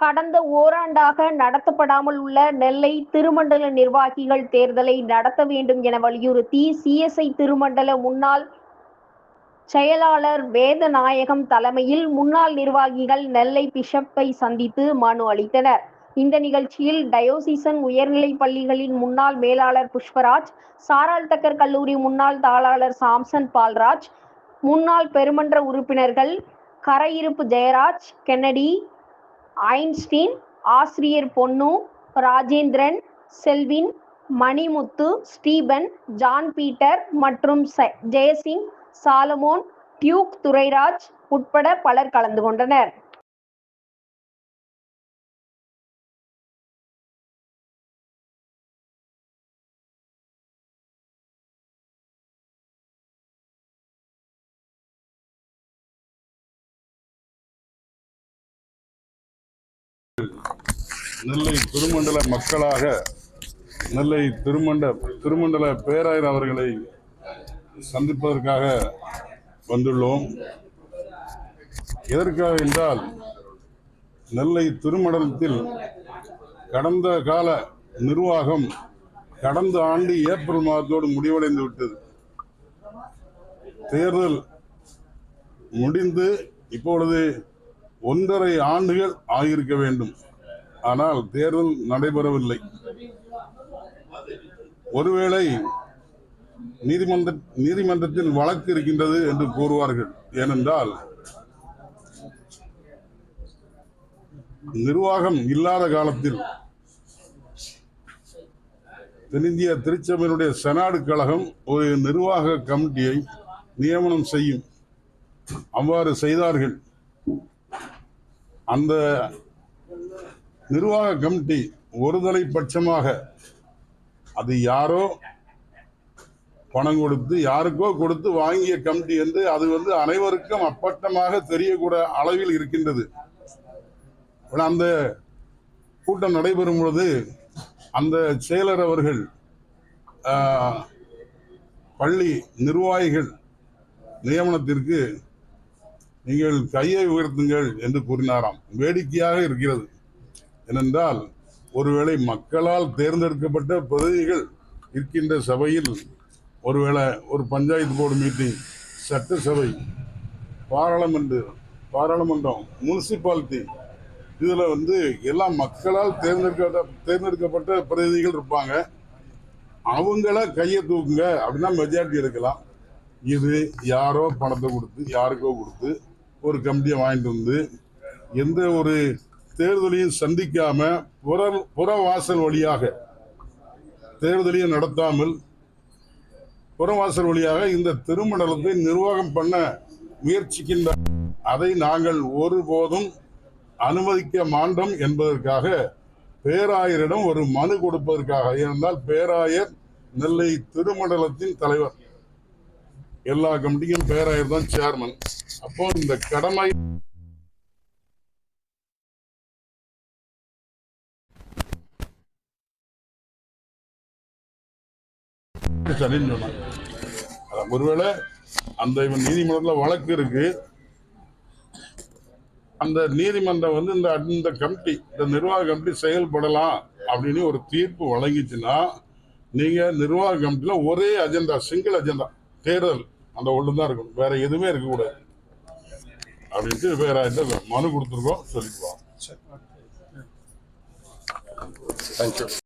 கடந்த ஓராண்டாக நடத்தப்படாமல் உள்ள நெல்லை திருமண்டல நிர்வாகிகள் தேர்தலை நடத்த வேண்டும் என வலியுறுத்தி சிஎஸ்ஐ திருமண்டல முன்னாள் செயலாளர் வேதநாயகம் தலைமையில் முன்னாள் நிர்வாகிகள் நெல்லை பிஷப்பை சந்தித்து மனு அளித்தனர். இந்த நிகழ்ச்சியில் டயோசிசன் உயர்நிலைப் பள்ளிகளின் முன்னாள் மேலாளர் புஷ்பராஜ் சாராள் தக்கர் கல்லூரி முன்னாள் தாளாளர் சாம்சன் பால்ராஜ் முன்னாள் பெருமன்ற உறுப்பினர்கள் கரையிருப்பு ஜெயராஜ் கென்னடி ஐன்ஸ்டீன் ஆசிரியர் Ponnu Rajendran Selvin Manimuthu Stephen John Peter மற்றும் ச- ஜெயசிங் சாலமோன் டியூக் துரைராஜ் உட்பட பலர் கலந்து கொண்டனர். நெல்லை திருமண்டல மக்களாக நெல்லை திருமண்ட திருமண்டல பேராயர் அவர்களை சந்திப்பதற்காக வந்துள்ளோம். எதற்காக என்றால் நெல்லை திருமண்டலத்தில் கடந்த கால நிர்வாகம் கடந்த ஆண்டு ஏப்ரல் மாதத்தோடு முடிவடைந்து விட்டது. தேர்தல் முடிந்து இப்பொழுது ஒன்றரை ஆண்டுகள் ஆகியிருக்க வேண்டும். ஆனால் தேர்தல் நடைபெறவில்லை. ஒருவேளை நீதிமன்ற நீதிமன்றத்தில் வழக்கு இருக்கின்றது என்று கூறுவார்கள். ஏனென்றால் நிர்வாகம் இல்லாத காலத்தில் தென்னிந்திய திருச்சபையினுடைய செனாடு கழகம் ஒரு நிர்வாக கமிட்டியை நியமனம் செய்யும். அவ்வாறு செய்தார்கள். அந்த நிர்வாக கமிட்டி ஒருதலை பட்சமாக. அது யாரோ பணம் கொடுத்து யாருக்கோ கொடுத்து வாங்கிய கமிட்டி என்று அது வந்து அனைவருக்கும் அப்பட்டமாக தெரியக்கூட அளவில் இருக்கின்றது. அந்த கூட்டம் நடைபெறும் பொழுது அந்த செயலர் அவர்கள் பள்ளி நிர்வாகிகள் நியமனத்திற்கு நீங்கள் கையை உயர்த்துங்கள் என்று கூறினாராம். வேடிக்கையாக இருக்கிறது. ஏனென்றால் ஒருவேளை மக்களால் தேர்ந்தெடுக்கப்பட்ட பிரதிநிதிகள் இருக்கின்ற சபையில் ஒருவேளை ஒரு பஞ்சாயத்து போர்டு மீட்டிங் சட்டசபை பாராளுமன்ற பாராளுமன்றம் முனிசிபாலிட்டி இதில் வந்து எல்லாம் மக்களால் தேர்ந்தெடுக்க தேர்ந்தெடுக்கப்பட்ட பிரதிநிதிகள் இருப்பாங்க. அவங்கள கையை தூக்குங்க அப்படின்னா மெஜாரிட்டி எடுக்கலாம் இது யாரோ பணத்தை கொடுத்து யாருக்கோ கொடுத்து ஒரு கமிட்டியை வாங்கிட்டு வந்து எந்த ஒரு தேர்தலையும் சந்திக்காம புற புறவாசல் வழியாக தேர்தலையும் நடத்தாமல் புறவாசல் வழியாக இந்த திருமண்டலத்தை நிர்வாகம் பண்ண முயற்சிக்கின்ற அதை நாங்கள் ஒருபோதும் அனுமதிக்க மாண்டோம் என்பதற்காக பேராயரிடம் ஒரு மனு கொடுப்பதற்காக. ஏனென்றால் பேராயர் நெல்லை திருமண்டலத்தின் தலைவர். எல்லா கமிட்டிக்கும் பேராயர் தான் சேர்மன் அப்போ இந்த கடமை சரின்னு சொன்னாங்க ஒருவேளை அந்த இவன் நீதிமன்றத்தில் வழக்கு இருக்கு. அந்த நீதிமன்றம் வந்து இந்த இந்த கமிட்டி இந்த நிர்வாக கமிட்டி செயல்படலாம் அப்படின்னு ஒரு தீர்ப்பு வழங்கிச்சுன்னா நீங்க நிர்வாக கமிட்டியில் ஒரே அஜெண்டா சிங்கிள் அஜெண்டா தேர்தல் அந்த ஒன்று தான் இருக்கணும். வேற எதுவுமே இருக்கக்கூடாது. அப்படின்ட்டு வேற மனு கொடுத்துருக்கோம் சொல்லிக்குவோம். Thank.